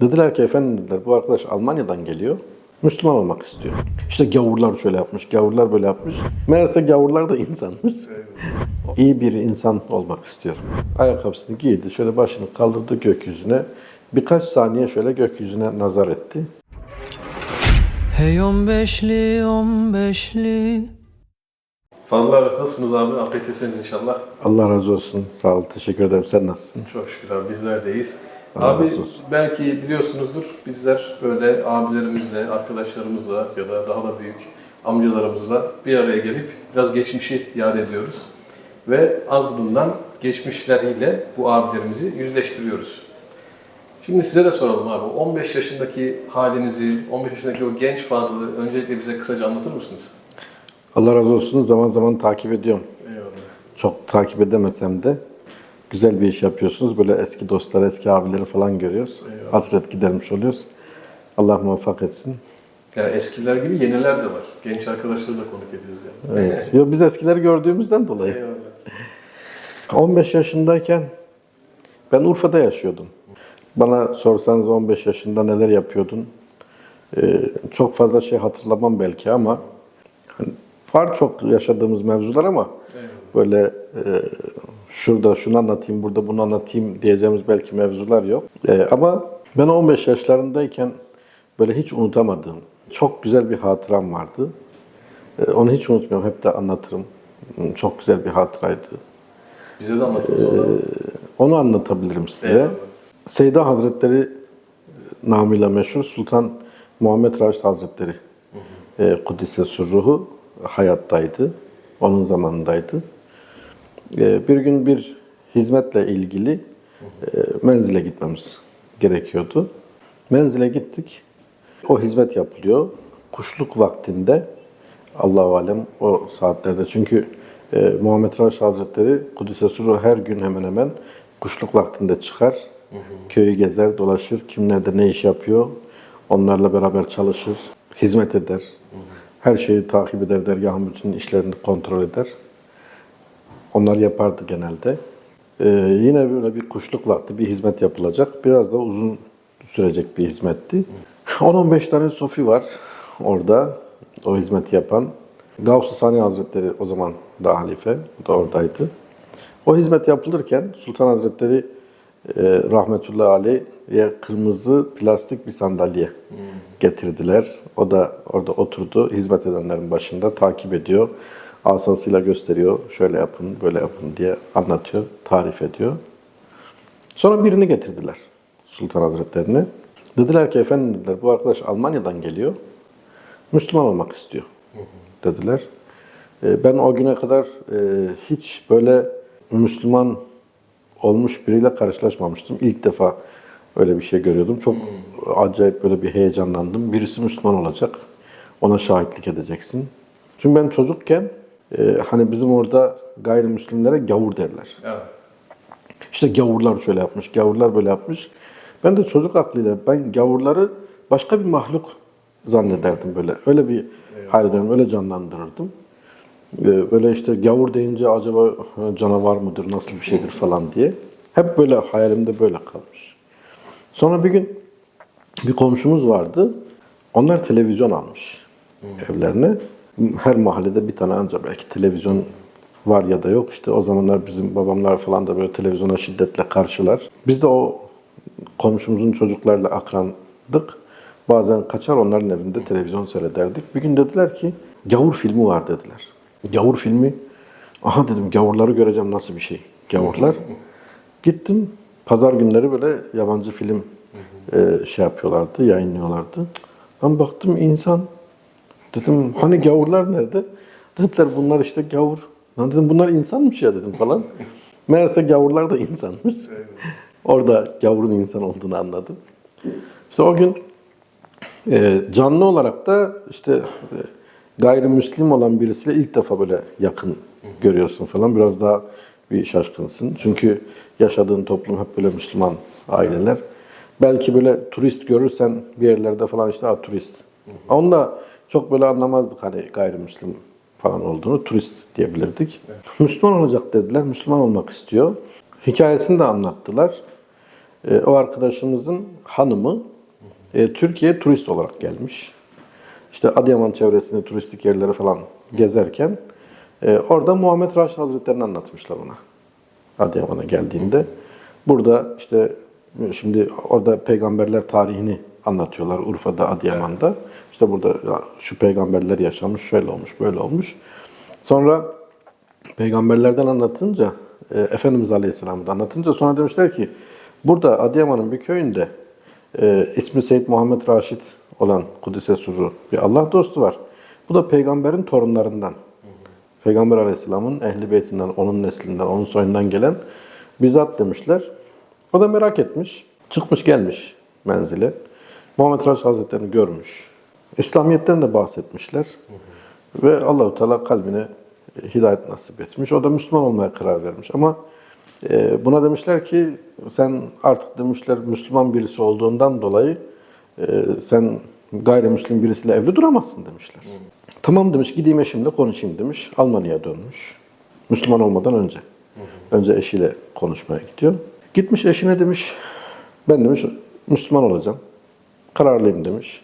Dediler ki efendim dediler bu arkadaş Almanya'dan geliyor. Müslüman olmak istiyor. İşte gavurlar şöyle yapmış, gavurlar böyle yapmış. Meğerse gavurlar da insanmış. İyi bir insan olmak istiyorum. Ayakkabısını giydi, şöyle başını kaldırdı gökyüzüne. Birkaç saniye şöyle gökyüzüne nazar etti. Hey on beşli on beşli Vallahi nasılsınız abi? Afiyet inşallah. Allah razı olsun. Sağ ol. Teşekkür ederim. Sen nasılsın? Çok şükür abi bizler deyiz. Allah abi razı olsun. belki biliyorsunuzdur bizler böyle abilerimizle, arkadaşlarımızla ya da daha da büyük amcalarımızla bir araya gelip biraz geçmişi yad ediyoruz. Ve ardından geçmişleriyle bu abilerimizi yüzleştiriyoruz. Şimdi size de soralım abi. 15 yaşındaki halinizi, 15 yaşındaki o genç Fadıl'ı öncelikle bize kısaca anlatır mısınız? Allah razı olsun. Zaman zaman takip ediyorum. Eyvallah. Çok takip edemesem de güzel bir iş yapıyorsunuz. Böyle eski dostları, eski abileri falan görüyoruz. Eyvallah. Hasret gidermiş oluyoruz. Allah muvaffak etsin. Yani eskiler gibi yeniler de var. Genç arkadaşları da konuk ediyoruz yani. Evet. Yo, biz eskileri gördüğümüzden dolayı. Eyvallah. 15 yaşındayken ben Urfa'da yaşıyordum. Bana sorsanız 15 yaşında neler yapıyordun? Ee, çok fazla şey hatırlamam belki ama hani var çok yaşadığımız mevzular ama Eyvallah. böyle e, şurada şunu anlatayım, burada bunu anlatayım diyeceğimiz belki mevzular yok. E, ama ben 15 yaşlarındayken böyle hiç unutamadığım çok güzel bir hatıram vardı. E, onu hiç unutmuyorum, hep de anlatırım. Çok güzel bir hatıraydı. Bize de anlatın zaman. Onu anlatabilirim size. Eyvallah. Seyda Hazretleri namıyla meşhur Sultan Muhammed Raşid Hazretleri e, Kudüs'e surruhu hayattaydı. Onun zamanındaydı. E, bir gün bir hizmetle ilgili e, menzile gitmemiz gerekiyordu. Menzile gittik. O hizmet yapılıyor. Kuşluk vaktinde Allahu alem o saatlerde çünkü e, Muhammed Raşid Hazretleri Kudüs'e suru her gün hemen hemen kuşluk vaktinde çıkar. Köyü gezer, dolaşır. Kim nerede ne iş yapıyor? Onlarla beraber çalışır, hizmet eder. Her şeyi takip eder, dergahın bütün işlerini kontrol eder. Onlar yapardı genelde. Ee, yine böyle bir kuşluk vakti bir hizmet yapılacak. Biraz da uzun sürecek bir hizmetti. 10-15 tane sofi var orada o hizmeti yapan. Gavs-ı Sani Hazretleri o zaman da halife, o da oradaydı. O hizmet yapılırken Sultan Hazretleri e, rahmetullahi aleyh'e kırmızı plastik bir sandalye getirdiler. O da orada oturdu. Hizmet edenlerin başında takip ediyor. Asasıyla gösteriyor. Şöyle yapın, böyle yapın diye anlatıyor, tarif ediyor. Sonra birini getirdiler Sultan Hazretlerine. Dediler ki efendim dediler bu arkadaş Almanya'dan geliyor. Müslüman olmak istiyor dediler. E, Ben o güne kadar e, hiç böyle Müslüman olmuş biriyle karşılaşmamıştım. İlk defa öyle bir şey görüyordum. Çok acayip böyle bir heyecanlandım. Birisi Müslüman olacak. Ona şahitlik edeceksin. Çünkü ben çocukken e, hani bizim orada gayrimüslimlere gavur derler. Evet. İşte gavurlar şöyle yapmış, gavurlar böyle yapmış. Ben de çocuk aklıyla ben gavurları başka bir mahluk zannederdim böyle. Öyle bir hayal ederim, öyle canlandırırdım. Ee, Böyle işte gavur deyince acaba canavar mıdır, nasıl bir şeydir falan diye. Hep böyle hayalimde böyle kalmış. Sonra bir gün bir komşumuz vardı. Onlar televizyon almış evlerine. Her mahallede bir tane ancak belki televizyon var ya da yok. İşte o zamanlar bizim babamlar falan da böyle televizyona şiddetle karşılar. Biz de o komşumuzun çocuklarla akrandık. Bazen kaçar onların evinde televizyon seyrederdik. Bir gün dediler ki gavur filmi var dediler. Gavur filmi. Aha dedim gavurları göreceğim nasıl bir şey. Gavurlar. Gittim. Pazar günleri böyle yabancı film e, şey yapıyorlardı, yayınlıyorlardı. Ben baktım insan. Dedim hani gavurlar nerede? Dediler bunlar işte gavur. Lan dedim bunlar insanmış ya dedim falan. Meğerse gavurlar da insanmış. Orada gavurun insan olduğunu anladım. İşte o gün e, canlı olarak da işte e, gayrimüslim olan birisiyle ilk defa böyle yakın görüyorsun falan. Biraz daha bir şaşkınsın. Çünkü yaşadığın toplum hep böyle Müslüman aileler. Belki böyle turist görürsen bir yerlerde falan işte turist. Onu da çok böyle anlamazdık hani gayrimüslim falan olduğunu. Turist diyebilirdik. Müslüman olacak dediler. Müslüman olmak istiyor. Hikayesini de anlattılar. E, o arkadaşımızın hanımı e, Türkiye'ye turist olarak gelmiş. İşte Adıyaman çevresinde turistik yerleri falan gezerken e, orada Muhammed Raşid Hazretleri'ni anlatmışlar ona. Adıyaman'a geldiğinde. Burada işte şimdi orada peygamberler tarihini anlatıyorlar Urfa'da, Adıyaman'da. İşte burada şu peygamberler yaşamış, şöyle olmuş, böyle olmuş. Sonra peygamberlerden anlatınca, e, Efendimiz Aleyhisselam'ı da anlatınca sonra demişler ki burada Adıyaman'ın bir köyünde e, ismi Seyyid Muhammed Raşid olan Kudüs'e Surru bir Allah dostu var. Bu da peygamberin torunlarından. Peygamber Aleyhisselam'ın ehli beytinden, onun neslinden, onun soyundan gelen bizzat demişler. O da merak etmiş. Çıkmış gelmiş menzile. Muhammed Raşid Hazretleri'ni görmüş. İslamiyet'ten de bahsetmişler. Ve Allahu Teala kalbine hidayet nasip etmiş. O da Müslüman olmaya karar vermiş. Ama e, buna demişler ki sen artık demişler Müslüman birisi olduğundan dolayı e, sen gayrimüslim birisiyle evli duramazsın demişler. Tamam demiş gideyim eşimle konuşayım demiş. Almanya'ya dönmüş. Müslüman olmadan önce. Önce eşiyle konuşmaya gidiyor. Gitmiş eşine demiş ben demiş Müslüman olacağım. Kararlıyım demiş.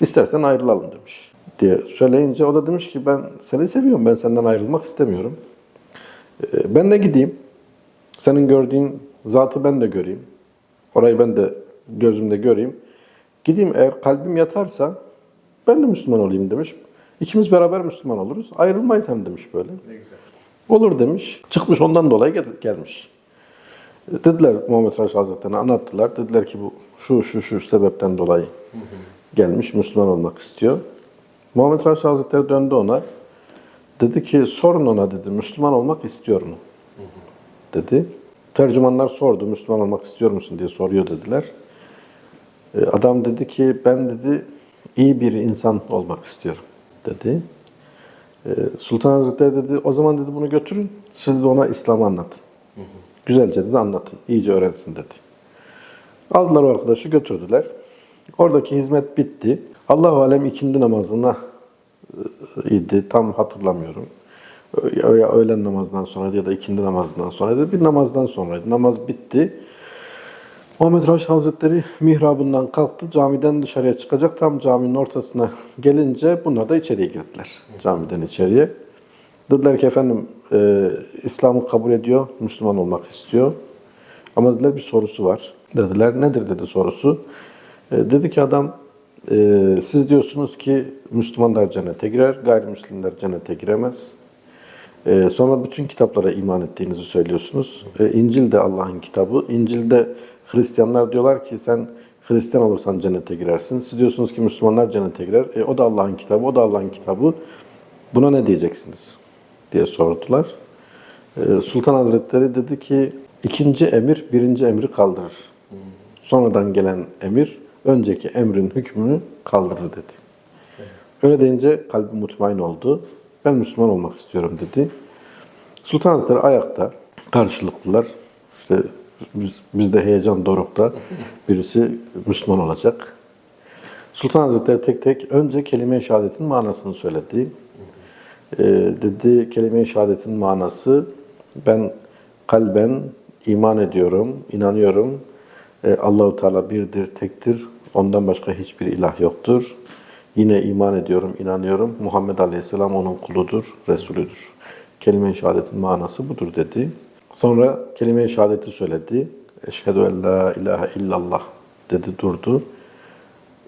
İstersen ayrılalım demiş diye söyleyince o da demiş ki ben seni seviyorum. Ben senden ayrılmak istemiyorum. Ee, Ben de gideyim. Senin gördüğün zatı ben de göreyim. Orayı ben de gözümde göreyim. Gideyim eğer kalbim yatarsa ben de Müslüman olayım demiş. İkimiz beraber Müslüman oluruz. Ayrılmayız hem demiş böyle. Ne güzel. Olur demiş. Çıkmış ondan dolayı gel- gelmiş. Dediler Muhammed Raşid Hazretleri'ne anlattılar. Dediler ki bu şu şu şu sebepten dolayı gelmiş Müslüman olmak istiyor. Muhammed Raşid Hazretleri döndü ona. Dedi ki sorun ona dedi Müslüman olmak istiyor mu? Dedi. Tercümanlar sordu Müslüman olmak istiyor musun diye soruyor dediler. E, Adam dedi ki ben dedi iyi bir insan olmak istiyorum dedi. Ee, Sultan Hazretleri dedi o zaman dedi bunu götürün siz de ona İslam'ı anlatın. Güzelce dedi anlatın. iyice öğrensin dedi. Aldılar o arkadaşı götürdüler. Oradaki hizmet bitti. Allahu alem ikindi namazına e, idi. Tam hatırlamıyorum. Ya öğlen namazından sonra ya da ikindi namazından sonra bir namazdan sonraydı. Namaz bitti. Muhammed Raşid Hazretleri mihrabından kalktı, camiden dışarıya çıkacak. Tam caminin ortasına gelince bunlar da içeriye girdiler. Camiden içeriye. Dediler ki efendim e, İslam'ı kabul ediyor, Müslüman olmak istiyor. Ama dediler bir sorusu var. Dediler nedir dedi sorusu. E, dedi ki adam e, siz diyorsunuz ki Müslümanlar cennete girer, gayrimüslimler cennete giremez. Ee, sonra bütün kitaplara iman ettiğinizi söylüyorsunuz. Ee, İncil de Allah'ın kitabı. İncil'de Hristiyanlar diyorlar ki sen Hristiyan olursan cennete girersin. Siz diyorsunuz ki Müslümanlar cennete girer. E, o da Allah'ın kitabı, o da Allah'ın kitabı. Buna ne diyeceksiniz? Diye sordular. Ee, Sultan Hazretleri dedi ki ikinci emir birinci emri kaldırır. Sonradan gelen emir önceki emrin hükmünü kaldırır dedi. Öyle deyince kalbi mutmain oldu. Ben Müslüman olmak istiyorum dedi. Sultan Hazretleri ayakta karşılıklılar. İşte biz, bizde heyecan dorukta. Birisi Müslüman olacak. Sultan Hazretleri tek tek önce kelime-i şehadetin manasını söyledi. Ee, dedi kelime-i şehadetin manası ben kalben iman ediyorum, inanıyorum. Ee, Allahu Teala birdir, tektir. Ondan başka hiçbir ilah yoktur. Yine iman ediyorum, inanıyorum. Muhammed Aleyhisselam onun kuludur, Resulüdür. Kelime-i şehadetin manası budur dedi. Sonra kelime-i şehadeti söyledi. Eşhedü en la ilahe illallah dedi durdu.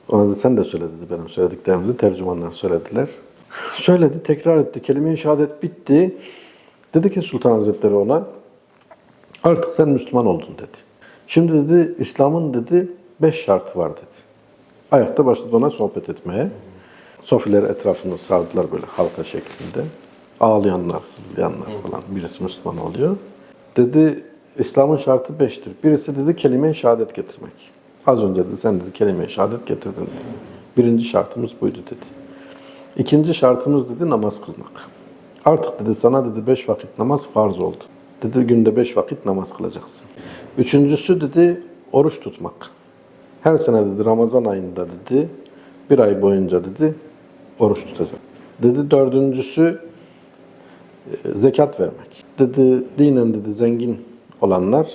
Ona da sen de söyle dedi benim söylediklerimizi. Tercümanlar söylediler. Söyledi, tekrar etti. Kelime-i şehadet bitti. Dedi ki Sultan Hazretleri ona, artık sen Müslüman oldun dedi. Şimdi dedi, İslam'ın dedi beş şartı var dedi. Ayakta başladı ona sohbet etmeye. Sofiler etrafında sardılar böyle halka şeklinde. Ağlayanlar, sızlayanlar falan. Birisi Müslüman oluyor. Dedi İslam'ın şartı beştir. Birisi dedi kelime-i şehadet getirmek. Az önce dedi sen dedi kelime-i şehadet getirdin dedi. Birinci şartımız buydu dedi. İkinci şartımız dedi namaz kılmak. Artık dedi sana dedi beş vakit namaz farz oldu. Dedi günde beş vakit namaz kılacaksın. Üçüncüsü dedi oruç tutmak. Her sene dedi Ramazan ayında dedi bir ay boyunca dedi oruç tutacak. Dedi dördüncüsü e, zekat vermek. Dedi dinen dedi zengin olanlar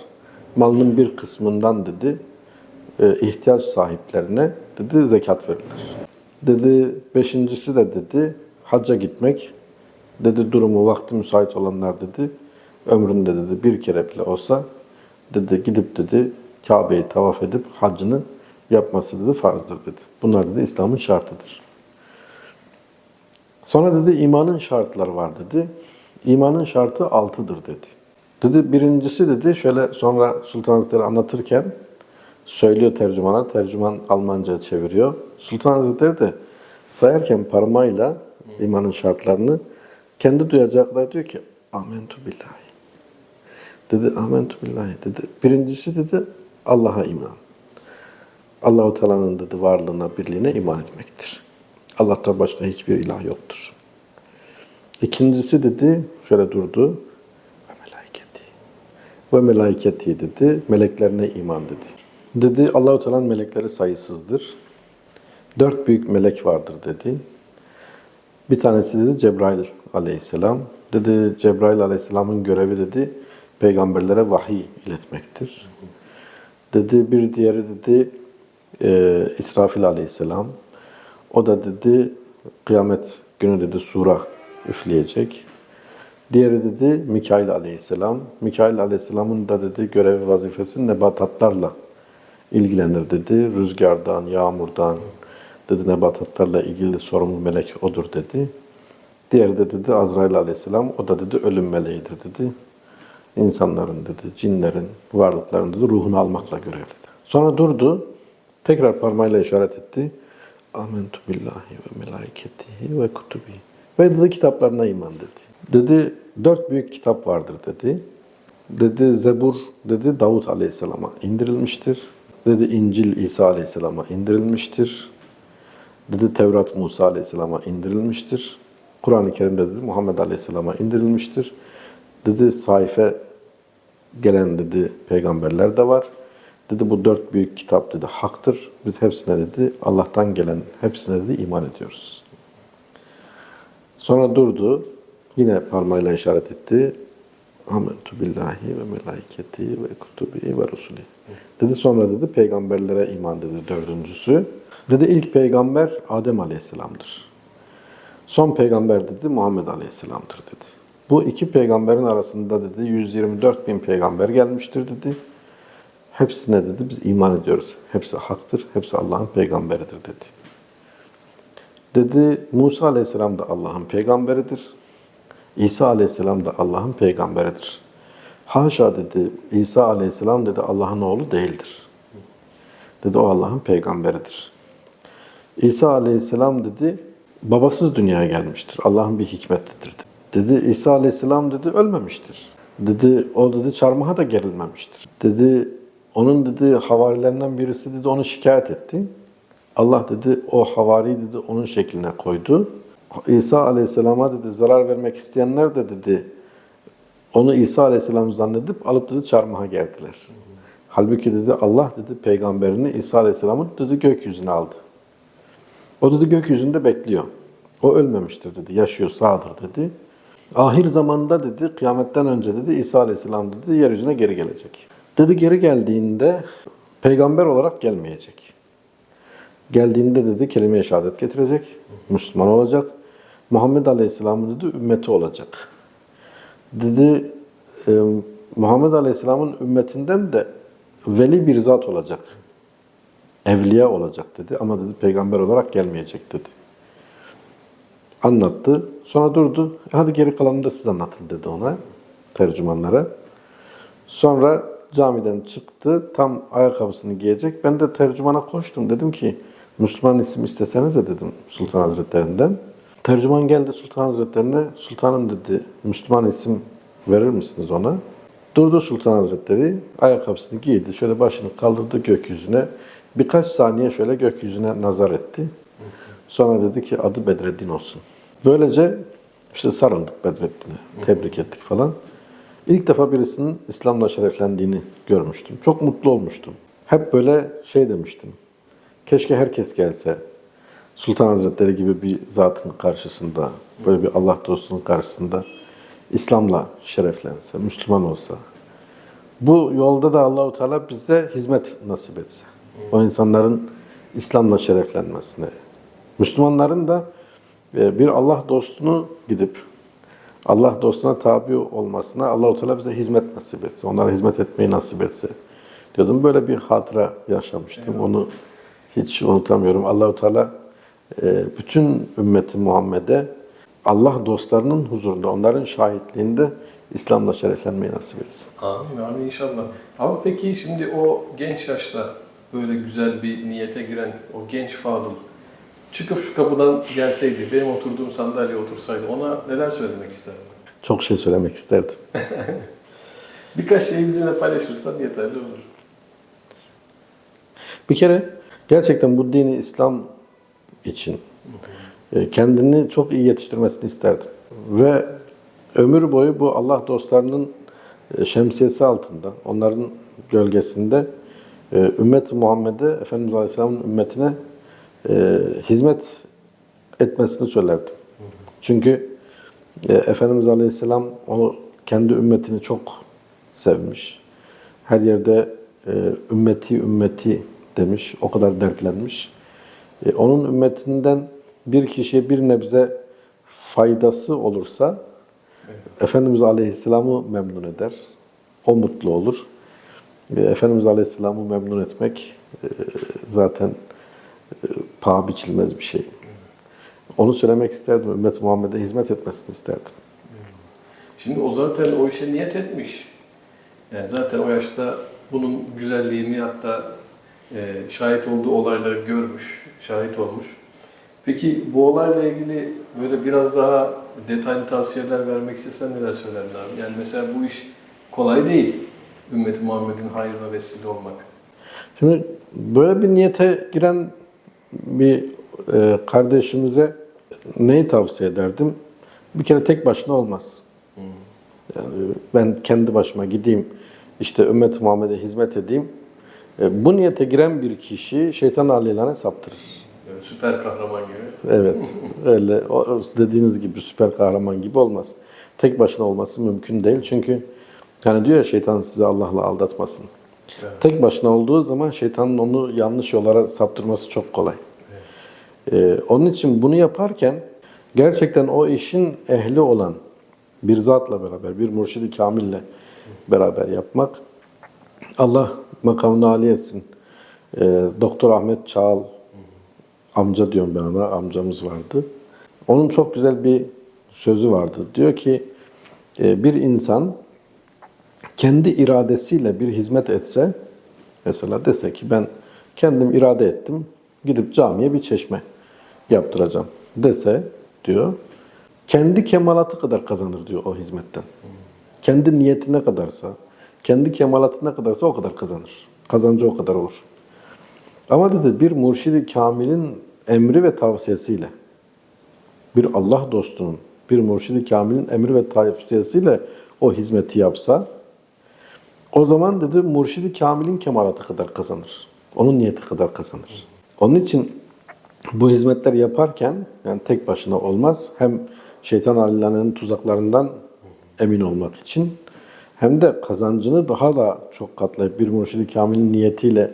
malının bir kısmından dedi e, ihtiyaç sahiplerine dedi zekat verilir. Dedi beşincisi de dedi hacca gitmek dedi durumu vakti müsait olanlar dedi ömründe dedi bir kere bile olsa dedi gidip dedi Kabe'yi tavaf edip haccını yapması dedi farzdır dedi. Bunlar dedi İslam'ın şartıdır. Sonra dedi imanın şartları var dedi. İmanın şartı altıdır dedi. Dedi birincisi dedi şöyle sonra Sultan Hazretleri anlatırken söylüyor tercümana. Tercüman Almanca çeviriyor. Sultan Hazretleri de sayarken parmağıyla imanın şartlarını kendi duyacaklar diyor ki amentu billahi. Dedi amentu billahi dedi. Birincisi dedi Allah'a iman. Allahu Teala'nın dedi varlığına, birliğine iman etmektir. Allah'tan başka hiçbir ilah yoktur. İkincisi dedi, şöyle durdu. Ve melaiketi. Ve melaiketi dedi, meleklerine iman dedi. Dedi Allahu Teala'nın melekleri sayısızdır. Dört büyük melek vardır dedi. Bir tanesi dedi Cebrail aleyhisselam. Dedi Cebrail aleyhisselamın görevi dedi peygamberlere vahiy iletmektir. Dedi bir diğeri dedi e, İsrafil aleyhisselam. O da dedi kıyamet günü dedi sura üfleyecek. Diğeri dedi Mikail aleyhisselam. Mikail aleyhisselamın da dedi görevi vazifesi nebatatlarla ilgilenir dedi. Rüzgardan, yağmurdan dedi nebatatlarla ilgili sorumlu melek odur dedi. Diğeri de dedi Azrail aleyhisselam. O da dedi ölüm meleğidir dedi. İnsanların dedi, cinlerin, varlıkların dedi ruhunu almakla görevlidir. Sonra durdu. Tekrar parmağıyla işaret etti. Amentu billahi ve melaiketihi ve kutubihi. Ve dedi kitaplarına iman dedi. Dedi dört büyük kitap vardır dedi. Dedi Zebur dedi Davut Aleyhisselam'a indirilmiştir. Dedi İncil İsa Aleyhisselam'a indirilmiştir. Dedi Tevrat Musa Aleyhisselam'a indirilmiştir. Kur'an-ı Kerim'de dedi Muhammed Aleyhisselam'a indirilmiştir. Dedi sayfe gelen dedi peygamberler de var. Dedi bu dört büyük kitap dedi haktır. Biz hepsine dedi Allah'tan gelen hepsine dedi iman ediyoruz. Sonra durdu. Yine parmağıyla işaret etti. Amentu billahi ve melaiketi ve kutubi ve rusuli. Dedi sonra dedi peygamberlere iman dedi dördüncüsü. Dedi ilk peygamber Adem Aleyhisselam'dır. Son peygamber dedi Muhammed Aleyhisselam'dır dedi. Bu iki peygamberin arasında dedi 124 bin peygamber gelmiştir dedi. Hepsine dedi biz iman ediyoruz. Hepsi haktır, hepsi Allah'ın peygamberidir dedi. Dedi Musa aleyhisselam da Allah'ın peygamberidir. İsa aleyhisselam da Allah'ın peygamberidir. Haşa dedi İsa aleyhisselam dedi Allah'ın oğlu değildir. Dedi o Allah'ın peygamberidir. İsa aleyhisselam dedi babasız dünyaya gelmiştir. Allah'ın bir hikmetidir dedi. Dedi İsa aleyhisselam dedi ölmemiştir. Dedi o dedi çarmıha da gerilmemiştir. Dedi onun dedi havarilerinden birisi dedi onu şikayet etti. Allah dedi o havari dedi onun şekline koydu. İsa aleyhisselama dedi zarar vermek isteyenler de dedi onu İsa aleyhisselam zannedip alıp dedi çarmıha gerdiler. Halbuki dedi Allah dedi peygamberini İsa aleyhisselamın dedi gökyüzüne aldı. O dedi gökyüzünde bekliyor. O ölmemiştir dedi. Yaşıyor sağdır dedi. Ahir zamanda dedi kıyametten önce dedi İsa aleyhisselam dedi yeryüzüne geri gelecek. Dedi geri geldiğinde peygamber olarak gelmeyecek. Geldiğinde dedi kelime-i şehadet getirecek. Müslüman olacak. Muhammed Aleyhisselam'ın dedi ümmeti olacak. Dedi e, Muhammed Aleyhisselam'ın ümmetinden de veli bir zat olacak. Evliya olacak dedi ama dedi peygamber olarak gelmeyecek dedi. Anlattı. Sonra durdu. Hadi geri kalanını da siz anlatın dedi ona. Tercümanlara. Sonra camiden çıktı. Tam ayakkabısını giyecek. Ben de tercümana koştum. Dedim ki Müslüman isim istesenize dedim Sultan Hazretlerinden. Tercüman geldi Sultan Hazretlerine. Sultanım dedi Müslüman isim verir misiniz ona? Durdu Sultan Hazretleri. Ayakkabısını giydi. Şöyle başını kaldırdı gökyüzüne. Birkaç saniye şöyle gökyüzüne nazar etti. Sonra dedi ki adı Bedreddin olsun. Böylece işte sarıldık Bedreddin'e. Tebrik ettik falan. İlk defa birisinin İslam'la şereflendiğini görmüştüm. Çok mutlu olmuştum. Hep böyle şey demiştim. Keşke herkes gelse. Sultan Hazretleri gibi bir zatın karşısında, böyle bir Allah dostunun karşısında İslam'la şereflense, Müslüman olsa. Bu yolda da Allahu Teala bize hizmet nasip etse. O insanların İslam'la şereflenmesine. Müslümanların da e, bir Allah dostunu gidip Allah dostuna tabi olmasına Allahu Teala bize hizmet nasip etse. Onlara hizmet etmeyi nasip etse. Diyordum böyle bir hatıra yaşamıştım. Onu hiç unutamıyorum. Allahu Teala e, bütün ümmeti Muhammed'e Allah dostlarının huzurunda, onların şahitliğinde İslam'la şereflenmeyi nasip etsin. Amin, amin inşallah. Ama peki şimdi o genç yaşta böyle güzel bir niyete giren o genç Fadıl çıkıp şu kapıdan gelseydi, benim oturduğum sandalyeye otursaydı ona neler söylemek isterdin? Çok şey söylemek isterdim. Birkaç şeyi bizimle paylaşırsan yeterli olur. Bir kere gerçekten bu dini İslam için e, kendini çok iyi yetiştirmesini isterdim. Ve ömür boyu bu Allah dostlarının e, şemsiyesi altında, onların gölgesinde e, ümmet-i Muhammed'e, Efendimiz Aleyhisselam'ın ümmetine hizmet etmesini söylerdim. Çünkü Efendimiz Aleyhisselam onu kendi ümmetini çok sevmiş. Her yerde ümmeti ümmeti demiş, o kadar dertlenmiş. E, onun ümmetinden bir kişiye bir nebze faydası olursa Efendimiz Aleyhisselam'ı memnun eder. O mutlu olur. E, Efendimiz Aleyhisselam'ı memnun etmek e, zaten e, paha biçilmez bir şey. Onu söylemek isterdim. Ümmet Muhammed'e hizmet etmesini isterdim. Şimdi o zaten o işe niyet etmiş. Yani zaten o yaşta bunun güzelliğini hatta şahit olduğu olayları görmüş, şahit olmuş. Peki bu olayla ilgili böyle biraz daha detaylı tavsiyeler vermek istesen neler söylerdin abi? Yani mesela bu iş kolay değil. Ümmet-i Muhammed'in hayrına vesile olmak. Şimdi böyle bir niyete giren bir e, kardeşimize neyi tavsiye ederdim? Bir kere tek başına olmaz. Yani ben kendi başıma gideyim, işte ümmet Muhammed'e hizmet edeyim. E, bu niyete giren bir kişi şeytan aleyhine saptırır. Böyle süper kahraman gibi. Evet, öyle o, dediğiniz gibi süper kahraman gibi olmaz. Tek başına olması mümkün değil çünkü yani diyor ya şeytan sizi Allah'la aldatmasın. Evet. Tek başına olduğu zaman şeytanın onu yanlış yollara saptırması çok kolay. Ee, onun için bunu yaparken gerçekten o işin ehli olan bir zatla beraber, bir mürşidi kamille beraber yapmak Allah makamını âli etsin. Ee, Doktor Ahmet Çağal amca diyorum ben ona, amcamız vardı. Onun çok güzel bir sözü vardı. Diyor ki e, bir insan kendi iradesiyle bir hizmet etse, mesela dese ki ben kendim irade ettim, gidip camiye bir çeşme yaptıracağım dese diyor, kendi kemalatı kadar kazanır diyor o hizmetten. Kendi niyeti ne kadarsa, kendi kemalatı ne kadarsa o kadar kazanır. Kazancı o kadar olur. Ama dedi bir mürşidi kamilin emri ve tavsiyesiyle, bir Allah dostunun, bir mürşidi kamilin emri ve tavsiyesiyle o hizmeti yapsa, o zaman dedi mürşidi kamilin kemalatı kadar kazanır. Onun niyeti kadar kazanır. Onun için bu hizmetler yaparken yani tek başına olmaz. Hem şeytan alilerinin tuzaklarından emin olmak için hem de kazancını daha da çok katlayıp bir mürşidi kamilin niyetiyle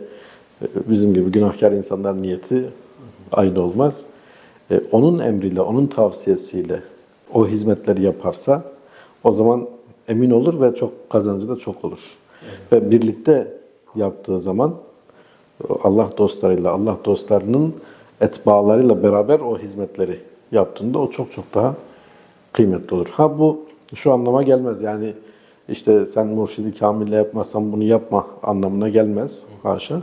e, bizim gibi günahkar insanlar niyeti aynı olmaz. E, Onun emriyle, onun tavsiyesiyle o hizmetleri yaparsa o zaman emin olur ve çok kazancı da çok olur. Ve birlikte yaptığı zaman Allah dostlarıyla, Allah dostlarının etbaalarıyla beraber o hizmetleri yaptığında o çok çok daha kıymetli olur. Ha bu şu anlama gelmez yani işte sen mürşidi kamille yapmazsan bunu yapma anlamına gelmez. Haşa.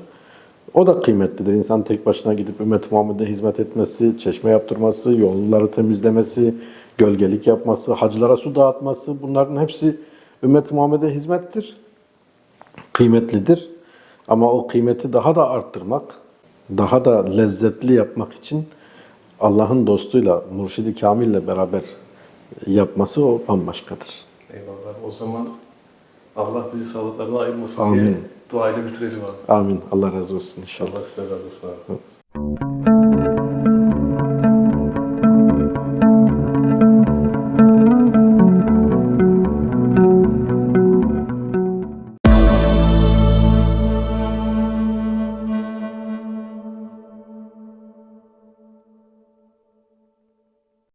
O da kıymetlidir. İnsan tek başına gidip ümmet Muhammed'e hizmet etmesi, çeşme yaptırması, yolları temizlemesi, gölgelik yapması, hacılara su dağıtması bunların hepsi ümmet Muhammed'e hizmettir. Kıymetlidir. Ama o kıymeti daha da arttırmak, daha da lezzetli yapmak için Allah'ın dostuyla, mürşidi kamille beraber yapması o bambaşkadır. Eyvallah. O zaman Allah bizi sağlıklarına ayırmasın Amin. diye duayla bitirelim abi. Amin. Allah razı olsun inşallah. Allah size razı olsun abi.